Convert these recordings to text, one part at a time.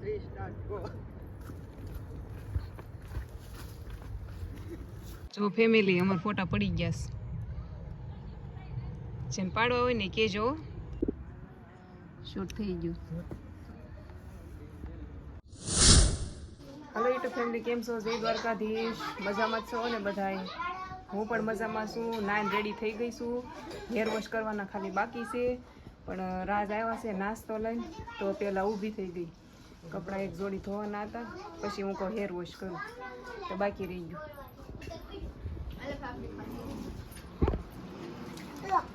Three start, go. જો family અમાર ફોટા પડી ગયા છે. જેમ પાડવા હોય ને કેજો શૂટ થઈ ગયું. હલો યુટ્યુબ ફેમિલી કેમ છો? જય દ્વારકાધીશ. મજામાં છો ને બધાય? હું પણ મજામાં છું. નાઈન રેડી થઈ ગઈ છું. હેર વોશ કરવાના ખાલી બાકી છે. પણ રાજ આવ્યા છે નાસ્તો લઈને તો પહેલાં ઊભી થઈ ગઈ. કપડાં એક જોડી ધોવાના હતા. પછી હું કહું હેર વોશ કરું. તો બાકી રહી ગયું.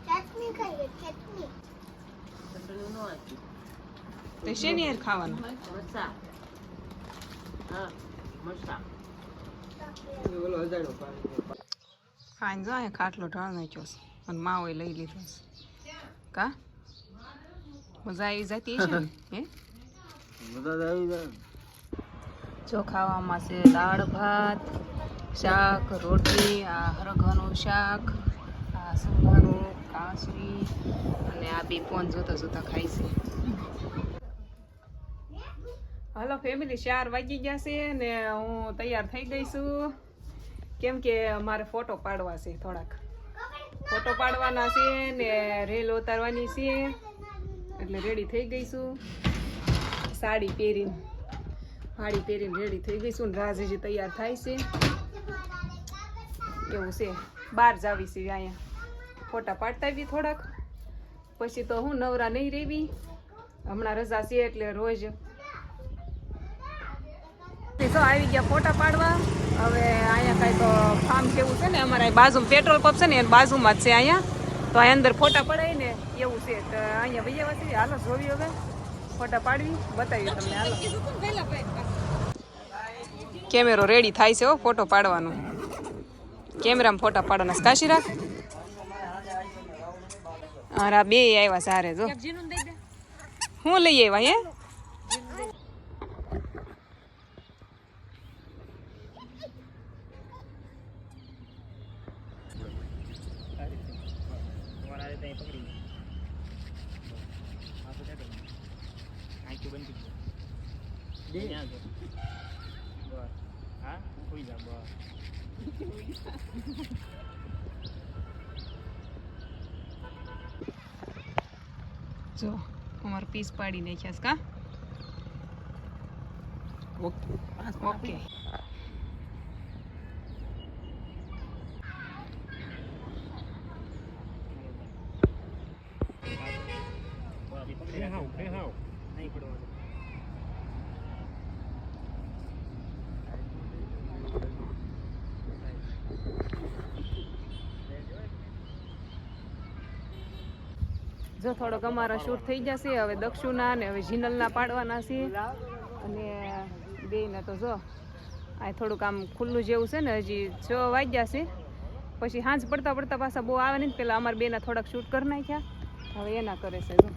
ચટણી ખાઈએ ચટણી તો શેની હેર ખાવાનું? ઓલો અજાણો પાણી ફાઈન જો અહીંયા ખાટલો ઢાળ નાખ્યો છે. અને માવો લઈ લીધો છે. કા? મજા આવી જતી છે ને? હે? જાય જો ખાવામાં છે દાળ, ભાત, શાક, રોટલી, આ હરઘનું શાક, આ સુંભાનું કાસરી અને આ બી ફોન જોતા જોતા ખાય છે. હલો ફેમિલી ચાર વાગી ગયા છે ને હું તૈયાર થઈ ગઈ છું. કેમ કે મારે ફોટો પાડવા છે થોડાક. ફોટો પાડવાના છે ને રેલ ઉતારવાની છે. એટલે રેડી થઈ ગઈ છું. સાડી પહેરીને સાડી પહેરીને રેડી થઈ ગઈ છું ને રાજીજી તૈયાર થાય છે. એવું છે. બહાર જાવી છે અહીંયા. ફોટા પાડતા આવી થોડાક. પછી તો હું નવરા નહીં રહેવી હમણાં રજા છે એટલે રોજ તો આવી ગયા ફોટા પાડવા. હવે અહીંયા કાંઈ તો ફાર્મ કેવું છે ને, અમારા બાજુમાં બાજુ પેટ્રોલ પંપ છે ને, એની બાજુમાં જ છે અહીંયા. તો અહીંયા અંદર ફોટા પડાય ને એવું છે. તો અહીંયા ભૈયા છે. હાલો, જોવી હવે. ફોટા પાડવી બતાવી તમને હાલો. કેમેરો રેડી થાય છે હો ફોટો પાડવાનો. કેમેરામાં ફોટા પાડવાના કાશી રાખ. અરે બે આવ્યા સારે જો. હું લઈ આવ્યા હે? જો અમારો પીસ પાડી નાખ્યા છે કા? ઓકે જો થોડોક અમારા શૂટ થઈ જશે, હવે દક્ષુના ને હવે જીનલના પાડવાના છે. અને બેયને તો જો, આ થોડુંક આમ ખુલ્લું જેવું છે ને, હજી છ વાગ્યા છે. પછી સાંજ પડતા પડતા પાછા બહુ આવે નહીં, પેલા અમારા બેના થોડાક શૂટ કરી નાખ્યા. હવે એના કરે છે જો.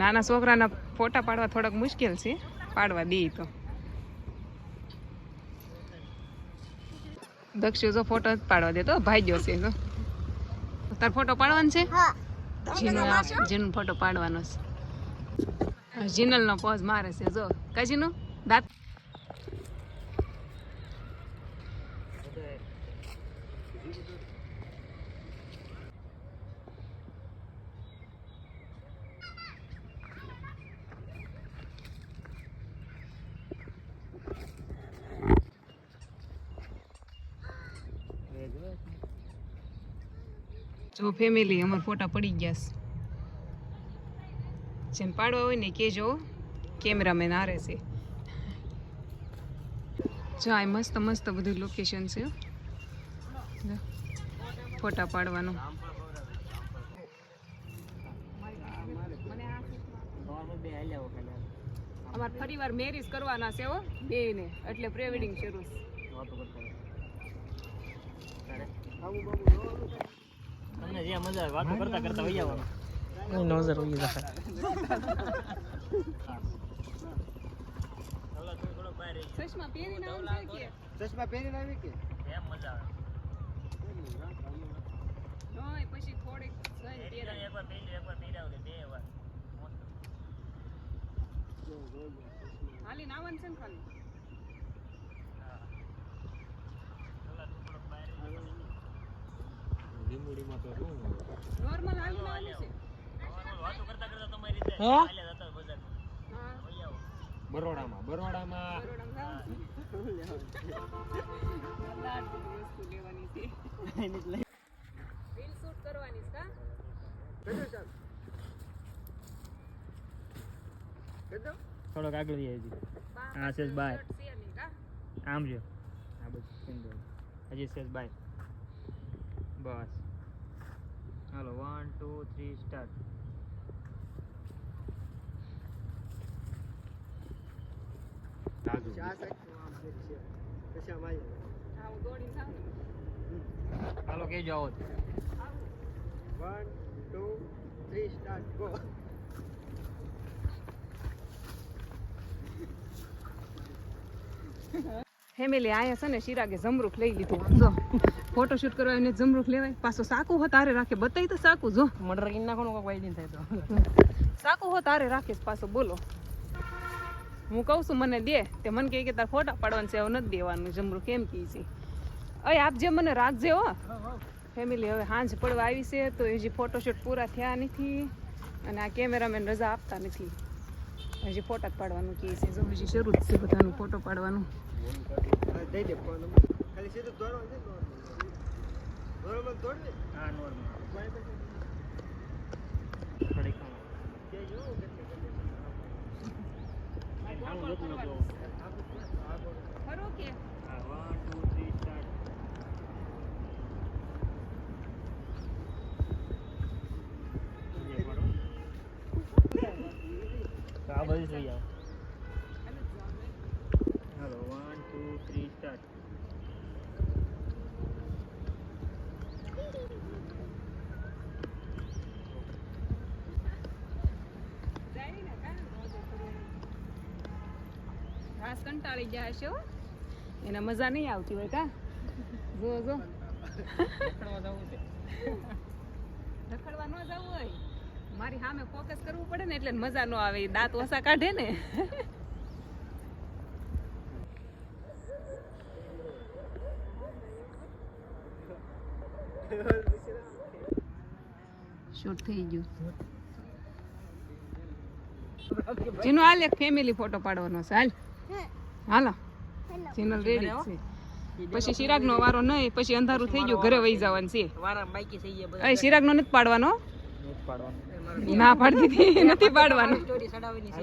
નાના છોકરાના ફોટા પાડવા થોડાક મુશ્કેલ છે, પાડવા દે તો. દક્ષુ જો ફોટો પાડવા દેતો ભાઈ ગયો છે તો તાર ફોટો પાડવાનો છે? હા. જીનો જીનો ફોટો પાડવાનો છે. જીનલનો પોઝ મારે છે જો. કજીનું દાંત? જો ફેમિલી અમાર ફોટા પડી ગયા છે. જેને પાડવા હોય ને કેજો કેમેરામેન આરે છે. જો, આ મસ્ત મસ્ત બધું લોકેશન છે ફોટા પાડવાનું. અમારે ફરી વાર મેરેજ કરવાના છે હો બે ને એટલે પ્રેવેડિંગ શરૂ જે મજા આવે વાતો કરતા કરતા વહી આવવાનું. નજર ઉગી જશે. ચશ્મા પહેરીને આવું છે કે? ચશ્મા પહેરીને આવી કે? એમ મજા આવે. હોય પછી થોડીક જઈને પહેરાય. હાલી નાવાનું છે ને ખાલી? લીંબુડીમાં તો શું? નોર્મલ હાલી નાવાનું છે. હે હા બરોડામાં બરોડામાં બરોડામાં જાઉં છું. બધા જ બધી વસ્તુ લેવાની છે રીલ શૂટ કરવાની છે કા થોડોક આગળ જઈએ હજી. હા, સેજ બાય. આમ જો આ બધું હજી સેજ બાય. બસ. હાલો વન ટુ થ્રી સ્ટાર્ટ હાલો કે જાઓ વન ટુ હાલો સ્ટાર્ટ આવો. ફેમિલી આયા છે ને શિરાગે જમરૂખ લઈ લીધું. જો. ફોટોશૂટ કરવા એને જમરૂખ લેવાય. પાછો સાકુ હો તારે રાખે. બતાવી તો સાકુ જો. મટર કિન નાખો કોઈ વાઈડિંગ થાય તો. સાકુ હો તારે રાખીશ પાછો બોલો. હું કહું છું મને દે. તે મને કહે કે તાર ફોટા પાડવાનું છે એવું નથી દેવાનું. જમરૂખ કેમ કહે છે. અય આપજે મને રાખજે હો. ફેમિલી હવે સાંજ પડવા આવી છે તો હજી ફોટોશૂટ પૂરા થયા નથી. અને આ કેમેરામેન રજા આપતા નથી. હજી ફોટા જ પાડવાનું કહે છે. જો હજી શરૂ જ છે બધાનું ફોટો પાડવાનું. હા નોર્મલ થોડીક જતું નતું ખરું કે હા વન ટુ થ્રી સ્ટાર્ટ આ બધી જોઈ આવો હાલો વન ટુ થ્રી સ્ટાર્ટ ઘાસ કંટાળી ગયા હશે એને મજા નહીં આવતી હોય કા? જો જો. રખડવા ન જવું હોય. મારી સામે ફોકસ કરવું પડે ને એટલે મજા ન આવે. દાંત ઓછા કાઢે ને. શૂટ થઈ ગયું. જેનો આલે ફેમિલી ફોટો પાડવાનો છે. હાલ. હાલો. ચેનલ રેડી છે. પછી શિરાગ નો વારો નહીં પછી અંધારું થઈ ગયું ઘરે વહી જવાનું છે. અય ચિરાગ નો નથી પાડવાનો? ના પાડતી નથી પાડવાનો સ્ટોરી સડાવવાની છે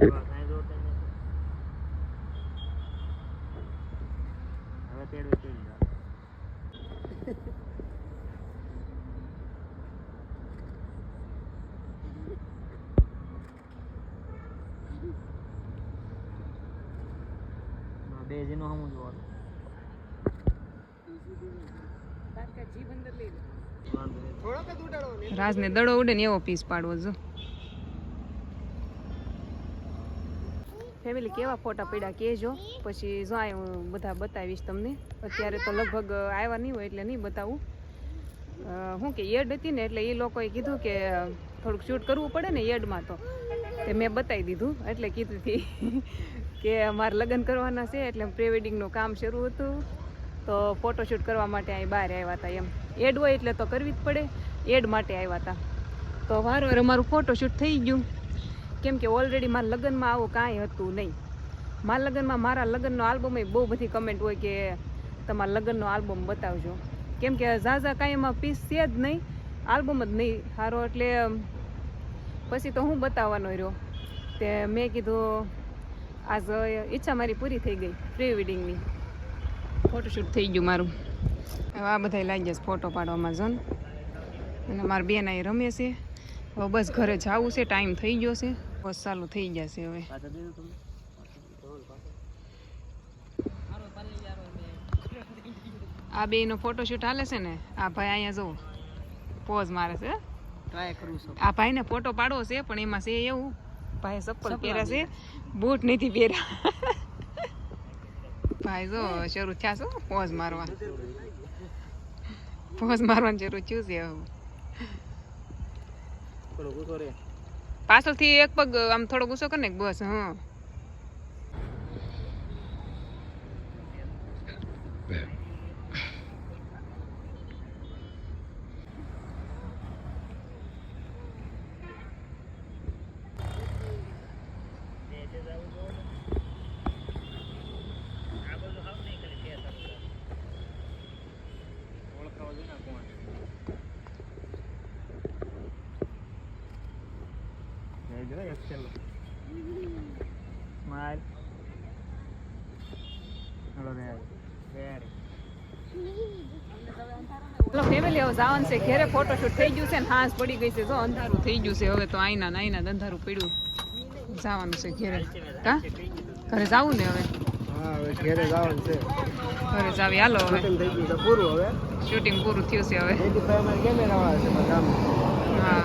બસ, અહીં જો તમે. હવે તેડવે તેડી જાઓ. બે જેનો હમું જોવાનું રાજને દડો ઉડે ને એવો પીસ પાડવો જો ફેમિલી કેવા ફોટા પડ્યા કેજો પછી જો હું બધા બતાવીશ તમને. અત્યારે તો લગભગ આવ્યા નહીં હોય એટલે નહીં બતાવું. હું કે એડ હતી ને એટલે એ લોકોએ કીધું કે થોડુંક શૂટ કરવું પડે ને એડમાં તો. તે મેં બતાવી દીધું એટલે કીધું હતી કે મારે લગ્ન કરવાના છે એટલે પ્રી વેડિંગનું કામ શરૂ હતું. તો ફોટોશૂટ કરવા માટે અહીં બહાર આવ્યા હતા એમ. એડ હોય એટલે તો કરવી જ પડે. એડ માટે આવ્યા હતા. તો વાર વાર અમારું ફોટોશૂટ થઈ ગયું. કેમ કે ઓલરેડી મારા લગ્નમાં આવું કાંઈ હતું નહીં. મારા લગ્નમાં મારા લગ્નનો આલ્બમ બહુ બધી કમેન્ટ હોય કે તમારા લગ્નનો આલ્બમ બતાવજો. કેમ કે ઝાઝા કાંઈ એમાં પીસ છે જ નહીં. આલ્બમ જ નહીં સારો એટલે, પછી તો હું બતાવવાનો રહ્યો. તે મેં કીધું આજ ઈચ્છા મારી પૂરી થઈ ગઈ પ્રી વેડિંગની ફોટોશૂટ થઈ ગયું મારું. હવે આ બધા લાગી જશે ફોટો પાડવામાં જો અને મારા બેન અહીં રમે છે. હવે બસ ઘરે જવું છે ટાઈમ થઈ ગયો છે. બસ ચાલુ થઈ જશે હવે. આ બે નો ફોટોશૂટ હાલે છે ને? આ ભાઈ અહીંયા જુઓ. પોઝ મારે છે ટ્રાય કરું છું. આ ભાઈને ફોટો પાડવો છે પણ એમાં છે એવું. ભાઈ ચપ્પલ પહેર્યા છે. બૂટ નથી પહેર્યા. ભાઈ જો શરૂ થયા છો પોઝ મારવા. પોઝ મારવાની જરૂર થયું છે હવે? પાછળથી એક પગ આમ થોડો ગુસ્સો કરે ને બસ હા ઓળખાવો જોઈએ ને કોણ એ જો એક છેલ્લો સ્માઈલ હલો રે વેરી ચલો ફેમિલી હવે જવાનું છે. ઘેરે ફોટોશૂટ થઈ ગયું છે ને હાંસ પડી ગઈ છે. જો અંધારું થઈ ગયું છે. હવે તો આઈના નાઈના અંધારું પડ્યું. જવાનું છે ઘેરે. કા? ઘરે જવું ને હવે? ઘેરે જવાનું છે. ઘરે જાવી. હાલો હવે. પૂરું હવે? શૂટિંગ પૂરું થયું છે હવે. હા.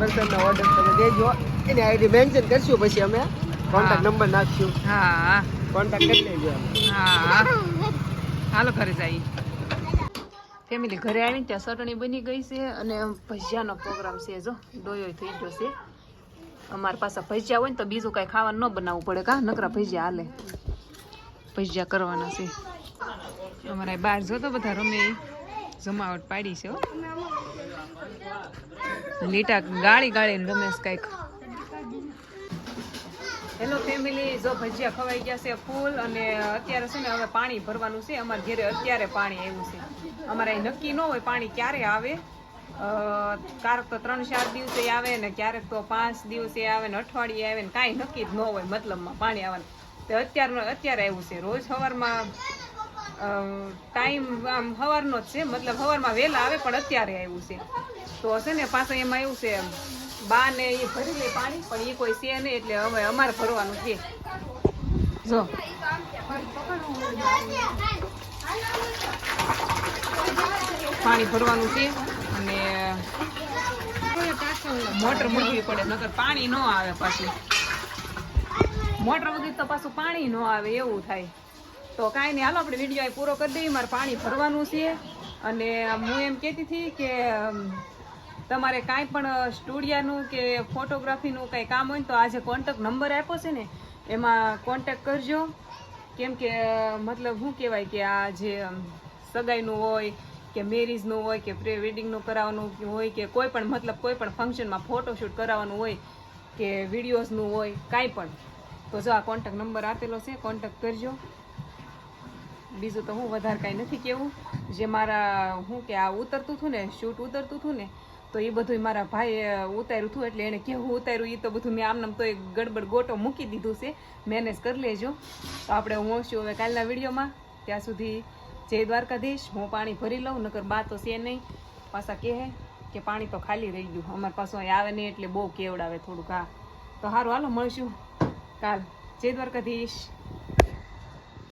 પર્સનના ઓર્ડર તમે દેજો. એની આઈડી મેન્શન કરશું પછી અમે. કોન્ટેક્ટ નંબર નાખશું. હા. કોન્ટેક્ટ કરી લેજો. હા. હાલો ઘરે જઈએ ફેમિલી ઘરે આવીને ત્યાં ચટણી બની ગઈ છે અને ભજીયાનો પ્રોગ્રામ છે જો ડોયો થઈ ગયો છે. અમારા પાસે ભજીયા હોય ને તો બીજું કાંઈ ખાવાનું ન બનાવવું પડે કા? નકરા ભજીયા હાલે. ભજીયા કરવાના છે. અમારા બહાર જો તો બધા રમે જમાવટ પાડી છે લીટા ગાળી ગાળીને રમેશ કાંઈક. હેલો ફેમિલી જો ભજીયા ખવાઈ ગયા છે ફૂલ અને અત્યારે છે ને હવે પાણી ભરવાનું છે. અમારા ઘરે અત્યારે પાણી આવ્યું છે. અમારે નક્કી ન હોય પાણી ક્યારે આવે. ક્યારેક તો ત્રણ ચાર દિવસે આવે ને ક્યારેક તો પાંચ દિવસે આવે ને અઠવાડિયે આવે ને કાંઈ નક્કી જ ન હોય મતલબમાં પાણી આવવાનું. તો અત્યારનો અત્યારે આવ્યું છે રોજ સવારમાં ટાઈમ આમ સવારનો જ છે. મતલબ સવારમાં વહેલા આવે પણ અત્યારે આવ્યું છે. તો હશે ને પાછું એમાં એવું છે બા ને એ ભરી લે પાણી, પણ એ કોઈ છે નહીં એટલે હવે અમારે ભરવાનું છે. જો. પાણી ભરવાનું છે અને મોટર મૂકવી પડે, નકર પાણી ન આવે પાછું. મોટર વગર તો પાછું પાણી ન આવે, એવું થાય. તો કાંઈ નહીં, હાલો આપણે વીડિયો પૂરો કરી દઈએ, મારે પાણી ભરવાનું છે. અને હું એમ કહેતી હતી કે તમારે કાંઈ પણ સ્ટુડિયાનું કે ફોટોગ્રાફીનું કાંઈ કામ હોય તો આજે કોન્ટેક્ટ નંબર આપ્યો છે ને, એમાં કોન્ટેક્ટ કરજો. કેમ કે મતલબ શું કહેવાય કે આ જે સગાઈનું હોય કે મેરેજનું હોય કે પ્રી વેડિંગનું કરાવવાનું હોય કે કોઈ પણ, મતલબ કોઈ પણ ફંક્શનમાં ફોટોશૂટ કરાવવાનું હોય કે વિડીયોઝનું હોય, કાંઈ પણ. તો જો આ કોન્ટેક્ટ નંબર આપેલો છે કોન્ટેક્ટ કરજો. બીજું તો હું વધારે કાંઈ નથી કહેવું. જે મારા, હું કે આ ઉતરતું હતું ને શૂટ ઉતરતું હતું ને તો એ બધું મારા ભાઈએ ઉતાર્યું હતું. એટલે એને કેવું ઉતાર્યું એ તો બધું મેં આમનામ તો એક ગડબડ ગોટો મૂકી દીધું છે. મેનેજ કરી લેજો. તો આપણે હું મળશું હવે કાલના વિડીયોમાં. ત્યાં સુધી જય દ્વારકાધીશ. હું પાણી ભરી લઉં, નકર બા તો છે નહીં. પાછા કહે કે પાણી તો ખાલી રહી ગયું. અમારે પાછું અહીં આવે નહીં એટલે બહુ કેવડાવે થોડુંક. હા. તો સારું હાલો, મળશું. કાલ. જય દ્વારકાધીશ.